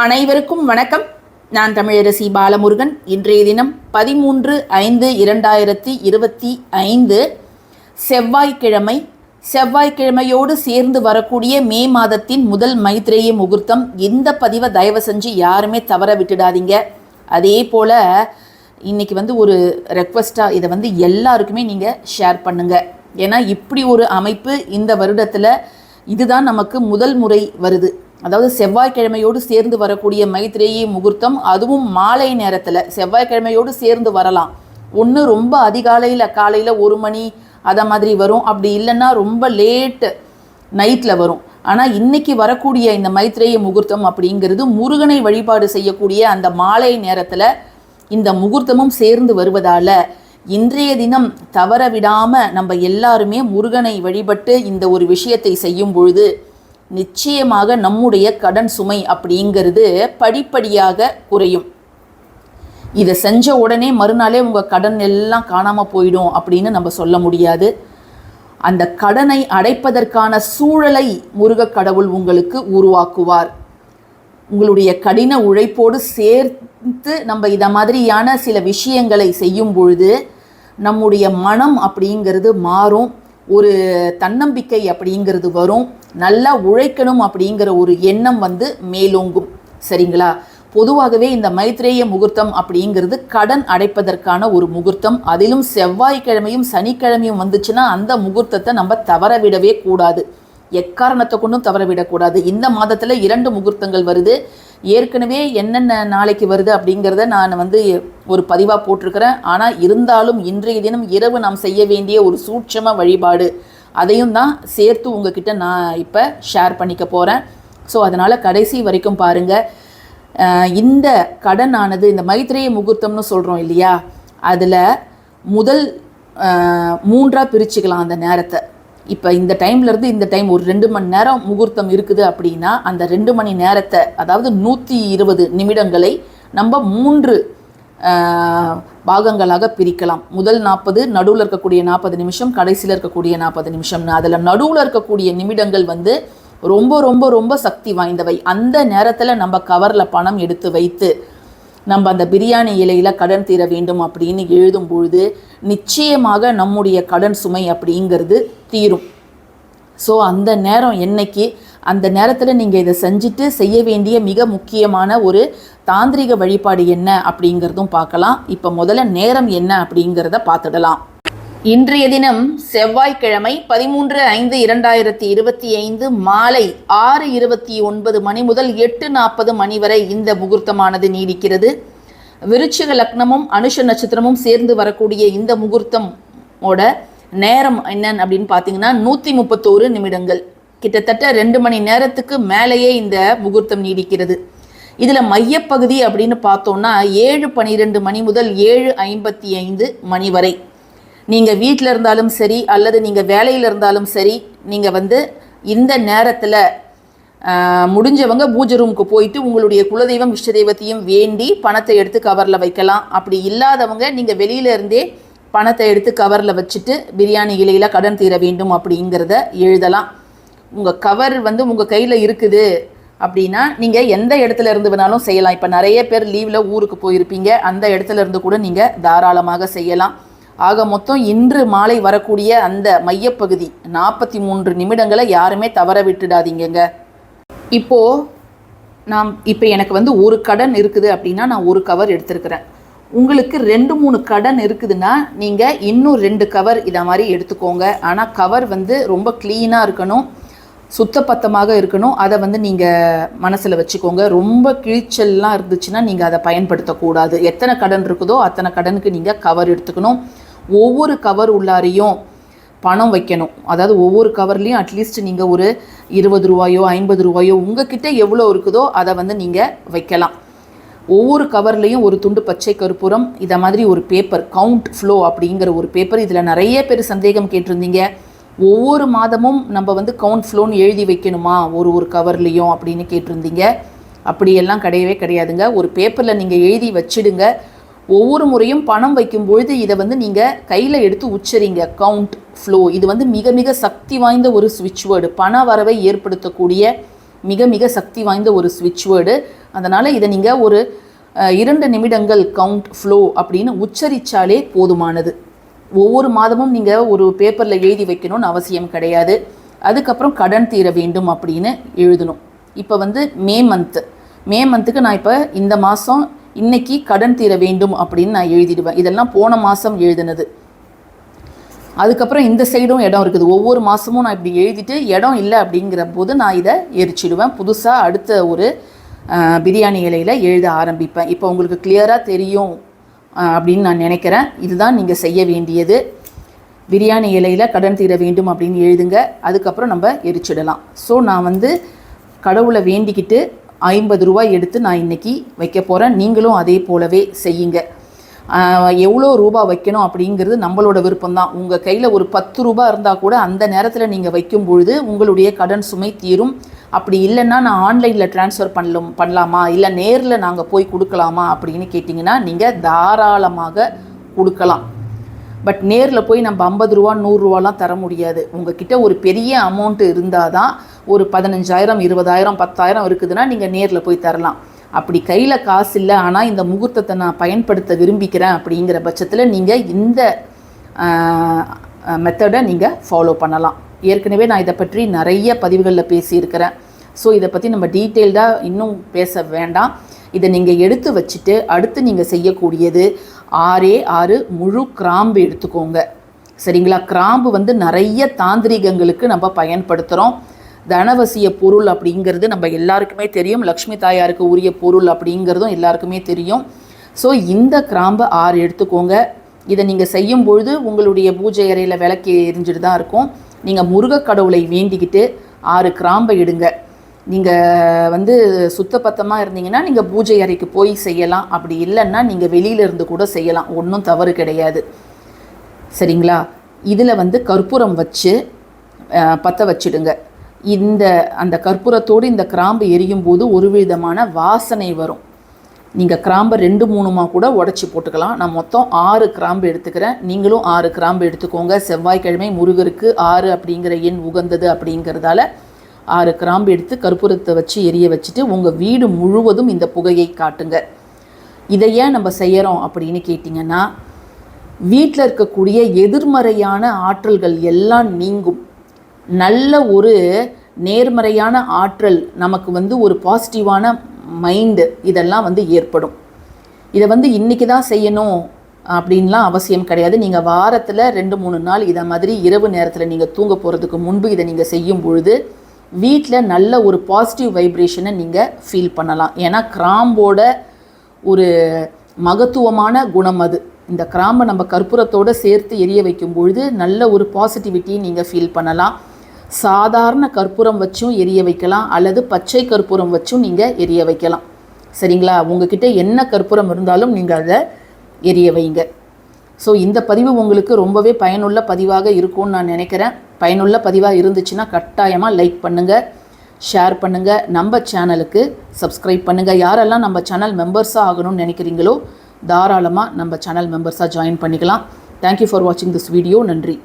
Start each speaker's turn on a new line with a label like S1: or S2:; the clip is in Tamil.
S1: அனைவருக்கும் வணக்கம். நான் தமிழரசி பாலமுருகன். இன்றைய தினம் பதிமூன்று ஐந்து இரண்டாயிரத்தி இருபத்தி ஐந்து செவ்வாய்க்கிழமை. செவ்வாய்க்கிழமையோடு சேர்ந்து வரக்கூடிய மே மாதத்தின் முதல் மைத்ரேய முகூர்த்தம். இந்த பதிவை தயவு செஞ்சு யாருமே தவற விட்டுடாதீங்க. அதே போல் இன்னைக்கு வந்து ஒரு ரெக்வஸ்ட்டாக இதை வந்து எல்லாருக்குமே நீங்கள் ஷேர் பண்ணுங்கள் ஏன்னா இப்படி ஒரு அமைப்பு இந்த வருடத்தில் இதுதான் நமக்கு முதல் முறை வருது. அதாவது செவ்வாய்க்கிழமையோடு சேர்ந்து வரக்கூடிய மைத்ரேயி முகூர்த்தம் அதுவும் மாலை நேரத்தில் செவ்வாய்க்கிழமையோடு சேர்ந்து வரலாம். ஒன்று ரொம்ப அதிகாலையில் காலையில் ஒரு மணி அதை மாதிரி வரும். அப்படி இல்லைன்னா ரொம்ப லேட்டு நைட்டில் வரும். ஆனால் இன்னைக்கு வரக்கூடிய இந்த மைத்ரேய முகூர்த்தம் அப்படிங்கிறது முருகனை வழிபாடு செய்யக்கூடிய அந்த மாலை நேரத்தில் இந்த முகூர்த்தமும் சேர்ந்து வருவதால் இன்றைய தினம் தவற விடாமல் நம்ம எல்லாருமே முருகனை வழிபட்டு இந்த ஒரு விஷயத்தை செய்யும் பொழுது நிச்சயமாக நம்முடைய கடன் சுமை அப்படிங்கிறது படிப்படியாக குறையும். இதை செஞ்ச உடனே மறுநாளே உங்கள் கடன் எல்லாம் காணாமல் போயிடும் அப்படின்னு நம்ம சொல்ல முடியாது. அந்த கடனை அடைப்பதற்கான சூழலை முருகக் கடவுள் உங்களுக்கு உருவாக்குவார். உங்களுடைய கடின உழைப்போடு சேர்த்து நம்ம இதை மாதிரியான சில விஷயங்களை செய்யும் பொழுது நம்முடைய மனம் அப்படிங்கிறது மாறும். ஒரு தன்னம்பிக்கை அப்படிங்கிறது வரும். நல்லா உழைக்கணும் அப்படிங்கிற ஒரு எண்ணம் வந்து மேலோங்கும். சரிங்களா? பொதுவாகவே இந்த மைத்ரேய முகூர்த்தம் அப்படிங்கிறது கடன் அடைப்பதற்கான ஒரு முகூர்த்தம். அதிலும் செவ்வாய்க்கிழமையும் சனிக்கிழமையும் வந்துச்சுன்னா அந்த முகூர்த்தத்தை நம்ம தவற விடவே கூடாது. எக்காரணத்தை கொண்டும் தவறவிடக்கூடாது. இந்த மாதத்தில் இரண்டு முகூர்த்தங்கள் வருது. ஏற்கனவே என்னென்ன நாளைக்கு வருது அப்படிங்கிறத நான் வந்து ஒரு பதிவாக போட்டிருக்கிறேன். ஆனால் இருந்தாலும் இன்றைய தினம் இரவு நாம் செய்ய வேண்டிய ஒரு சூட்சம வழிபாடு. அதையும் தான் சேர்த்து உங்ககிட்ட நான் இப்போ ஷேர் பண்ணிக்க போகிறேன் ஸோ அதனால் கடைசி வரைக்கும் பாருங்கள் இந்த கடனானது இந்த மைத்ரேய முகூர்த்தம்னு சொல்கிறோம் இல்லையா? அதில் முதல் மூன்றாக பிரிச்சுக்கலாம் அந்த நேரத்தை. இப்போ இந்த டைம்லேருந்து இந்த டைம் ஒரு ரெண்டு மணி நேரம் முகூர்த்தம் இருக்குது அப்படின்னா அந்த ரெண்டு மணி நேரத்தை அதாவது நூற்றி இருபது நிமிடங்களை நம்ம மூன்று பாகங்களாக பிரிக்கலாம். முதல் நாற்பது நடுவில் இருக்கக்கூடிய நாற்பது நிமிஷம் கடைசியில் இருக்கக்கூடிய நாற்பது நிமிஷம்னு அதில் நடுவில் இருக்கக்கூடிய நிமிடங்கள் வந்து ரொம்ப ரொம்ப ரொம்ப சக்தி வாய்ந்தவை. அந்த நேரத்தில் நம்ம கவரில் பணம் எடுத்து வைத்து நம்ம அந்த பிரியாணி இலையில் கடன் தீர வேண்டும் அப்படின்னு எழுதும் பொழுது நிச்சயமாக நம்முடைய கடன் சுமை அப்படிங்கிறது தீரும். ஸோ அந்த நேரம் என்னைக்கு அந்த நேரத்தில் நீங்கள் இதை செஞ்சுட்டு செய்ய வேண்டிய மிக முக்கியமான ஒரு தாந்திரிக வழிபாடு என்ன அப்படிங்கிறதும் பார்க்கலாம். இப்போ முதல்ல நேரம் என்ன அப்படிங்கிறத பார்த்துடலாம். இன்றைய தினம் செவ்வாய்க்கிழமை பதிமூன்று ஐந்து இரண்டாயிரத்தி இருபத்தி ஐந்து மாலை ஆறு இருபத்தி ஒன்பது மணி முதல் எட்டு நாற்பது மணி வரை இந்த முகூர்த்தமானது நீடிக்கிறது. விருச்சிக லக்னமும் அனுஷ நட்சத்திரமும் சேர்ந்து வரக்கூடிய இந்த முகூர்த்தமோட நேரம் என்னன்னு அப்படின்னு பார்த்தீங்கன்னா நூற்றி முப்பத்தோரு நிமிடங்கள். கிட்டத்தட்ட ரெண்டு மணி நேரத்துக்கு மேலேயே இந்த முகூர்த்தம் நீடிக்கிறது. இதில் மையப்பகுதி அப்படின்னு பார்த்தோம்னா ஏழு பன்னிரெண்டு மணி முதல் ஏழு ஐம்பத்தி ஐந்து மணி வரை. நீங்கள் வீட்டில் இருந்தாலும் சரி அல்லது நீங்கள் வேலையில் இருந்தாலும் சரி நீங்கள் வந்து இந்த நேரத்தில் முடிஞ்சவங்க பூஜை ரூமுக்கு போயிட்டு உங்களுடைய குலதெய்வம் இஷ்ட தெய்வத்தையும் வேண்டி பணத்தை எடுத்து கவரில் வைக்கலாம். அப்படி இல்லாதவங்க நீங்கள் வெளியில இருந்தே பணத்தை எடுத்து கவரில் வச்சுட்டு பிரியாணி இலையில் கடன் தீர வேண்டும் அப்படிங்கிறத எழுதலாம். உங்கள் கவர் வந்து உங்கள் கையில் இருக்குது அப்படின்னா நீங்கள் எந்த இடத்துல இருந்து வேணாலும் செய்யலாம். இப்போ நிறைய பேர் லீவில் ஊருக்கு போயிருப்பீங்க. அந்த இடத்துல இருந்து கூட நீங்கள் தாராளமாக செய்யலாம். ஆக மொத்தம் இன்று மாலை வரக்கூடிய அந்த மையப்பகுதி நாற்பத்தி மூன்று நிமிடங்களை யாருமே தவற விட்டுடாதீங்கங்க. இப்போது நாம் இப்போ எனக்கு வந்து ஒரு கடன் இருக்குது அப்படின்னா நான் ஒரு கவர் எடுத்திருக்கிறேன். உங்களுக்கு ரெண்டு மூணு கடன் இருக்குதுன்னா நீங்கள் இன்னும் ரெண்டு கவர் இதை மாதிரி எடுத்துக்கோங்க. ஆனால் கவர் வந்து ரொம்ப க்ளீனாக இருக்கணும். சுத்தப்பத்தமாக இருக்கணும். அதை வந்து நீங்கள் மனசில் வச்சுக்கோங்க. ரொம்ப கிழிச்சல்லாம் இருந்துச்சுன்னா நீங்கள் அதை பயன்படுத்தக்கூடாது. எத்தனை கடன் இருக்குதோ அத்தனை கடனுக்கு நீங்கள் கவர் எடுத்துக்கணும். ஒவ்வொரு கவர் உள்ளாரையும் பணம் வைக்கணும். அதாவது ஒவ்வொரு கவர்லேயும் அட்லீஸ்ட் நீங்கள் ஒரு இருபது ரூபாயோ ஐம்பது ரூபாயோ உங்ககிட்ட எவ்வளோ இருக்குதோ அதை வந்து நீங்கள் வைக்கலாம். ஒவ்வொரு கவர்லேயும் ஒரு துண்டு பச்சை கருப்புரம் இதை மாதிரி ஒரு பேப்பர் கவுண்ட் ஃப்ளோ அப்படிங்கிற ஒரு பேப்பர் இதில் நிறைய பேர் சந்தேகம் கேட்டிருந்தீங்க. ஒவ்வொரு மாதமும் நம்ம வந்து கவுண்ட் ஃப்ளோன்னு எழுதி வைக்கணுமா? ஒரு ஒரு கவர்லேயும் அப்படின்னு கேட்டிருந்தீங்க. அப்படியெல்லாம் கிடையவே கிடையாதுங்க. ஒரு பேப்பரில் நீங்கள் எழுதி வச்சிடுங்க. ஒவ்வொரு முறையும் பணம் வைக்கும் பொழுது இதை வந்து நீங்கள் கையில் எடுத்து உச்சரிங்க. கவுண்ட் ஃப்ளோ இது வந்து மிக மிக சக்தி வாய்ந்த ஒரு ஸ்விட்ச் வேர்டு பண வரவை ஏற்படுத்தக்கூடிய மிக மிக சக்தி வாய்ந்த ஒரு ஸ்விட்ச் வேர்டு அதனால் இதை நீங்கள் ஒரு இரண்டு நிமிடங்கள் கவுண்ட் ஃப்ளோ அப்படின்னு உச்சரித்தாலே போதுமானது. ஒவ்வொரு மாதமும் நீங்கள் ஒரு பேப்பரில் எழுதி வைக்கணும்னு அவசியம் கிடையாது. அதுக்கப்புறம் கடன் தீர வேண்டும் அப்படின்னு எழுதணும். இப்போ வந்து மே மந்த்து மே மந்த்துக்கு நான் இப்போ இந்த மாதம் இன்னைக்கு கடன் தீர வேண்டும் அப்படின்னு நான் எழுதிடுவேன். இதெல்லாம் போன மாதம் எழுதினது. அதுக்கப்புறம் இந்த சைடும் இடம் இருக்குது. ஒவ்வொரு மாதமும் நான் இப்படி எழுதிட்டு இடம் இல்லை அப்படிங்கிற போது நான் இதை எரிச்சிடுவேன். புதுசாக அடுத்த ஒரு பிரியாணி இலையில் எழுத ஆரம்பிப்பேன். இப்போ உங்களுக்கு கிளியராக தெரியும். அப்படின்னு நான் நினைக்கிறேன். இதுதான் நீங்கள் செய்ய வேண்டியது. பிரியாணி இலையில் கடன் தீர வேண்டும் அப்படின்னு எழுதுங்க. அதுக்கப்புறம் நம்ம எரிச்சிடலாம். ஸோ நான் வந்து கடவுளை வேண்டிக்கிட்டு ஐம்பது ரூபாய் எடுத்து நான் இன்னைக்கு வைக்க போகிறேன் நீங்களும் அதே போலவே செய்யுங்க. எவ்வளோ ரூபா வைக்கணும் அப்படிங்கிறது நம்மளோட விருப்பம்தான் உங்கள் கையில் ஒரு பத்து ரூபா இருந்தால் கூட அந்த நேரத்தில் நீங்கள் வைக்கும் பொழுது உங்களுடைய கடன் சுமை தீரும். அப்படி இல்லைன்னா நான் ஆன்லைனில் ட்ரான்ஸ்ஃபர் பண்ணலும் பண்ணலாமா? இல்லை நேரில் நாங்கள் போய் கொடுக்கலாமா? அப்படின்னு கேட்டிங்கன்னா நீங்கள் தாராளமாக கொடுக்கலாம். பட் நேரில் போய் நம்ம ஐம்பது ரூபா நூறுரூவாலாம் தர முடியாது. உங்ககிட்ட ஒரு பெரிய அமௌண்ட்டு இருந்தால் தான் ஒரு பதினஞ்சாயிரம் இருபதாயிரம் பத்தாயிரம் இருக்குதுன்னா நீங்கள் நேரில் போய் தரலாம். அப்படி கையில் காசு இல்லை ஆனால் இந்த முகூர்த்தத்தை நான் பயன்படுத்த விரும்பிக்கிறேன் அப்படிங்கிற பட்சத்தில் நீங்கள் இந்த மெத்தடை நீங்கள் ஃபாலோ பண்ணலாம். ஏற்கனவே நான் இதை பற்றி நிறைய பதிவுகளில் பேசியிருக்கிறேன். ஸோ இதை பற்றி நம்ம டீட்டெயில்டாக இன்னும் பேச வேண்டாம். இதை நீங்கள் எடுத்து வச்சுட்டு அடுத்து நீங்கள் செய்யக்கூடியது ஆறே ஆறு முழு கிராம்பு எடுத்துக்கோங்க. சரிங்களா? கிராம்பு வந்து நிறைய தாந்திரிகங்களுக்கு நம்ம பயன்படுத்துகிறோம் தனவசிய பொருள் அப்படிங்கிறது நம்ம எல்லாருக்குமே தெரியும். லக்ஷ்மி தாயாருக்கு உரிய பொருள் அப்படிங்கிறதும் எல்லாருக்குமே தெரியும். ஸோ இந்த கிராம்பை ஆறு எடுத்துக்கோங்க. இதை நீங்கள் செய்யும் பொழுது உங்களுடைய பூஜை அறையில் விளக்கு எரிஞ்சிட்டு தான் இருக்கும். நீங்கள் முருகக்கடவுளை வேண்டிக்கிட்டு ஆறு கிராம்பை எடுங்க நீங்கள் வந்து சுத்தப்பத்தமாக இருந்தீங்கன்னா நீங்கள் பூஜை அறைக்கு போய் செய்யலாம். அப்படி இல்லைன்னா நீங்கள் வெளியில இருந்து கூட செய்யலாம். ஒன்றும் தவறு கிடையாது. சரிங்களா? இதில் வந்து கற்பூரம் வச்சு பற்ற வச்சுடுங்க. இந்த அந்த கற்பூரத்தோடு இந்த கிராம்பு எரியும் போது ஒரு விதமான வாசனை வரும். நீங்கள் கிராம்பை ரெண்டு மூணுமாக கூட உடச்சி போட்டுக்கலாம். நான் மொத்தம் ஆறு கிராம்பு எடுத்துக்கிறேன். நீங்களும் ஆறு கிராம்பு எடுத்துக்கோங்க. செவ்வாய்க்கிழமை முருகருக்கு ஆறு அப்படிங்கிற எண் உகந்தது அப்படிங்கிறதால ஆறு கிராம்பு எடுத்து கற்பூரத்தை வச்சு எரிய வச்சுட்டு உங்கள் வீடு முழுவதும் இந்த புகையை காட்டுங்க. இதை ஏன் நம்ம செய்கிறோம் அப்படின்னு கேட்டிங்கன்னா வீட்டில் இருக்கக்கூடிய எதிர்மறையான ஆற்றல்கள் எல்லாம் நீங்கும். நல்ல ஒரு நேர்மறையான ஆற்றல் நமக்கு வந்து ஒரு பாசிட்டிவான மைண்டு இதெல்லாம் வந்து ஏற்படும். இதை வந்து இன்றைக்கி தான் செய்யணும் அப்படின்லாம் அவசியம் கிடையாது. நீங்கள் வாரத்தில் ரெண்டு மூணு நாள் இதை மாதிரி இரவு நேரத்தில் நீங்கள் தூங்க போகிறதுக்கு முன்பு இதை நீங்கள் செய்யும் பொழுது வீட்டில் நல்ல ஒரு பாசிட்டிவ் வைப்ரேஷனை நீங்கள் ஃபீல் பண்ணலாம். ஏன்னா கிராம்போட ஒரு மகத்துவமான குணம் அது. இந்த கிராம்பை நம்ம கற்பூரத்தோடு சேர்த்து எரிய வைக்கும் பொழுது நல்ல ஒரு பாசிட்டிவிட்டி நீங்கள் ஃபீல் பண்ணலாம். சாதாரண கற்பூரம் வச்சும் எரிய வைக்கலாம் அல்லது பச்சை கற்பூரம் வச்சும் நீங்கள் எரிய வைக்கலாம். சரிங்களா? உங்ககிட்ட என்ன கற்பூரம் இருந்தாலும் நீங்கள் அதை எரிய வைங்க. ஸோ இந்த பதிவு உங்களுக்கு ரொம்பவே பயனுள்ள பதிவாக இருக்கும்னு நான் நினைக்கிறேன். பயனுள்ள பதிவாக இருந்துச்சுன்னா கட்டாயமாக லைக் பண்ணுங்கள் ஷேர் பண்ணுங்கள் நம்ம சேனலுக்கு சப்ஸ்கிரைப் பண்ணுங்கள் யாரெல்லாம் நம்ம சேனல் மெம்பர்ஸாக ஆகணும்னு நினைக்கிறீங்களோ தாராளமாக நம்ம சேனல் மெம்பர்ஸாக ஜாயின் பண்ணிக்கலாம். தேங்க்யூ ஃபார் வாட்சிங் திஸ் வீடியோ நன்றி.